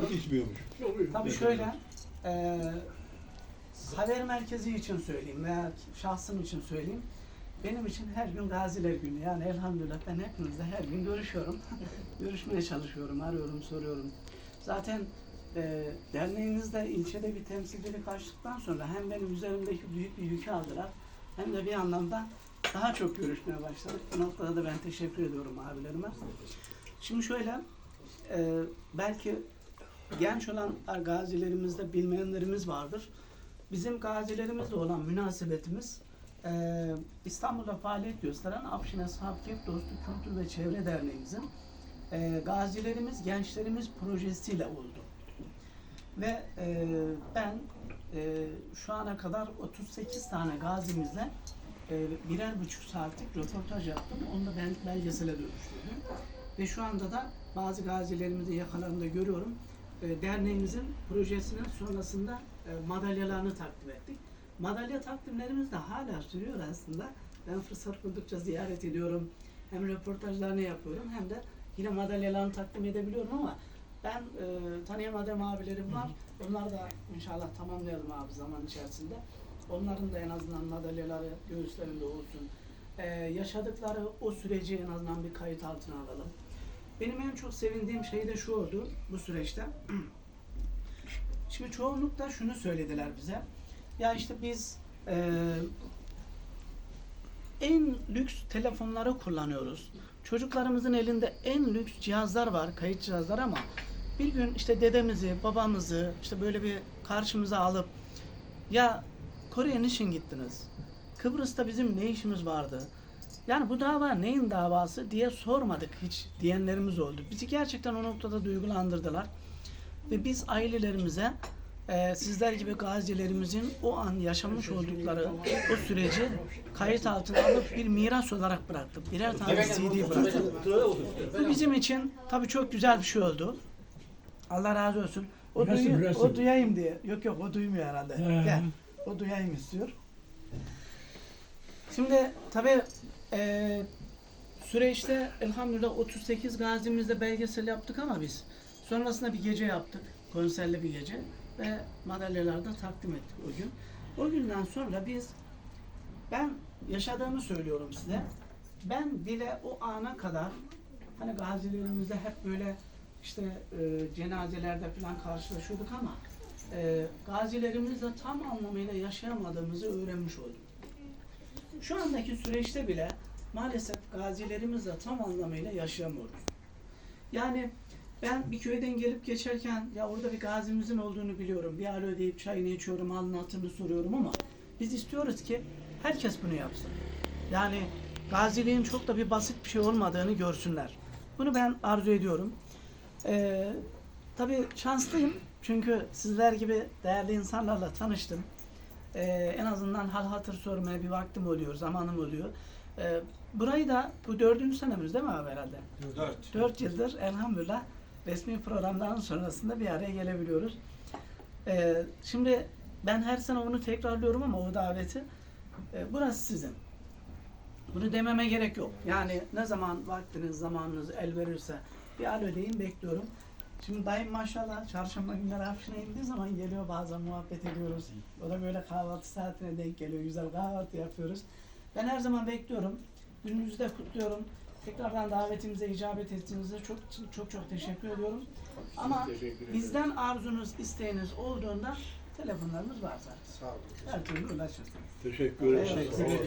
istiyorum. İçmiyormuş. Tabii şöyle, e, haber merkezi için söyleyeyim veya şahsım için söyleyeyim. Benim için her gün gaziler günü. Yani elhamdülillah ben hepinizle her gün görüşüyorum. Görüşmeye çalışıyorum, arıyorum, soruyorum. Zaten e, derneğimizde ilçede bir temsilcilik açtıktan sonra hem benim üzerimdeki büyük bir yükü aldılar hem de bir anlamda daha çok görüşmeye başladık. Bu noktada da ben teşekkür ediyorum abilerime. Şimdi şöyle, e, belki genç olan gazilerimizde bilmeyenlerimiz vardır. Bizim gazilerimizle olan münasebetimiz eee, İstanbul'da faaliyet gösteren Afşin Ashab Keyif Dostu Kültür ve Çevre Derneğimizin eee, gazilerimiz, gençlerimiz projesiyle oldu. Ve eee, ben eee, şu ana kadar 38 tane gazimizle eee, birer buçuk saatlik röportaj yaptım. Onu da ben belgesele dönüştürdüm. Ve şu anda da bazı gazilerimizi yakalarında görüyorum. E, derneğimizin projesinin sonrasında e, madalyalarını takdim ettik. Madalya takdimlerimiz de hala sürüyor aslında. Ben fırsat buldukça ziyaret ediyorum. Hem röportajlarını yapıyorum hem de yine madalyalarını takdim edebiliyorum ama ben e, tanıyamadığım abilerim var. Onları da inşallah tamamlayalım abi zaman içerisinde. Onların da en azından madalyaları göğüslerinde olsun. E, yaşadıkları o süreci en azından bir kayıt altına alalım. Benim en çok sevindiğim şey de şu oldu bu süreçte. Şimdi çoğunlukla şunu söylediler bize. Ya işte biz eee, en lüks telefonları kullanıyoruz. Çocuklarımızın elinde en lüks cihazlar var, kayıt cihazlar ama bir gün işte dedemizi, babamızı işte böyle bir karşımıza alıp ya Kore'ye niçin gittiniz? Kıbrıs'ta bizim ne işimiz vardı? Yani bu dava neyin davası diye sormadık hiç diyenlerimiz oldu. Bizi gerçekten o noktada duygulandırdılar. Ve biz ailelerimize e, sizler gibi gazilerimizin o an yaşamış oldukları o süreci kayıt altına alıp bir miras olarak bıraktık. Birer tane CD bıraktık. Bu bizim için tabii çok güzel bir şey oldu. Allah razı olsun. O, duyu- o duyayım diye. Yok yok o duymuyor herhalde. He. Gel. O duyayım istiyor. Şimdi tabii eee süreçte elhamdülillah 38 gazimizle belgesel yaptık ama biz sonrasında bir gece yaptık. Konserli bir gece ve madalyalar da takdim ettik o gün. O günden sonra biz ben yaşadığımı söylüyorum size. Ben bile o ana kadar hani gazilerimizde hep böyle işte e, cenazelerde falan karşılaşıyorduk ama e, gazilerimizle tam anlamıyla yaşayamadığımızı öğrenmiş oldum. Şu andaki süreçte bile maalesef gazilerimizle tam anlamıyla yaşayamıyoruz. Yani ben bir köyden gelip geçerken ya orada bir gazimizin olduğunu biliyorum. Bir alo deyip çayını içiyorum, halini soruyorum ama biz istiyoruz ki herkes bunu yapsın. Yani gaziliğin çok da bir basit bir şey olmadığını görsünler. Bunu ben arzu ediyorum. Ee, tabii şanslıyım çünkü sizler gibi değerli insanlarla tanıştım. Ee, en azından hal hatır sormaya bir vaktim oluyor, zamanım oluyor. Ee, burayı da bu dördüncü senemiz değil mi abi herhalde? Dört. Dört yıldır elhamdülillah resmi programların sonrasında bir araya gelebiliyoruz. Ee, şimdi ben her sene onu tekrarlıyorum ama o daveti e, burası sizin. Bunu dememe gerek yok. Yani ne zaman vaktiniz, zamanınız el verirse bir alo deyin bekliyorum. Şimdi dayım maşallah çarşamba günleri Afşin'e indiği zaman geliyor bazen muhabbet ediyoruz. O da böyle kahvaltı saatine denk geliyor. Güzel kahvaltı yapıyoruz. Ben her zaman bekliyorum. Gününüzü de kutluyorum. Tekrardan davetimize icabet ettiğinizde çok çok çok teşekkür ediyorum. Ama bizden arzunuz, isteğiniz olduğunda telefonlarımız var zaten. Sağ olun. Her türlü ulaşırsınız. Teşekkür ederim. Teşekkür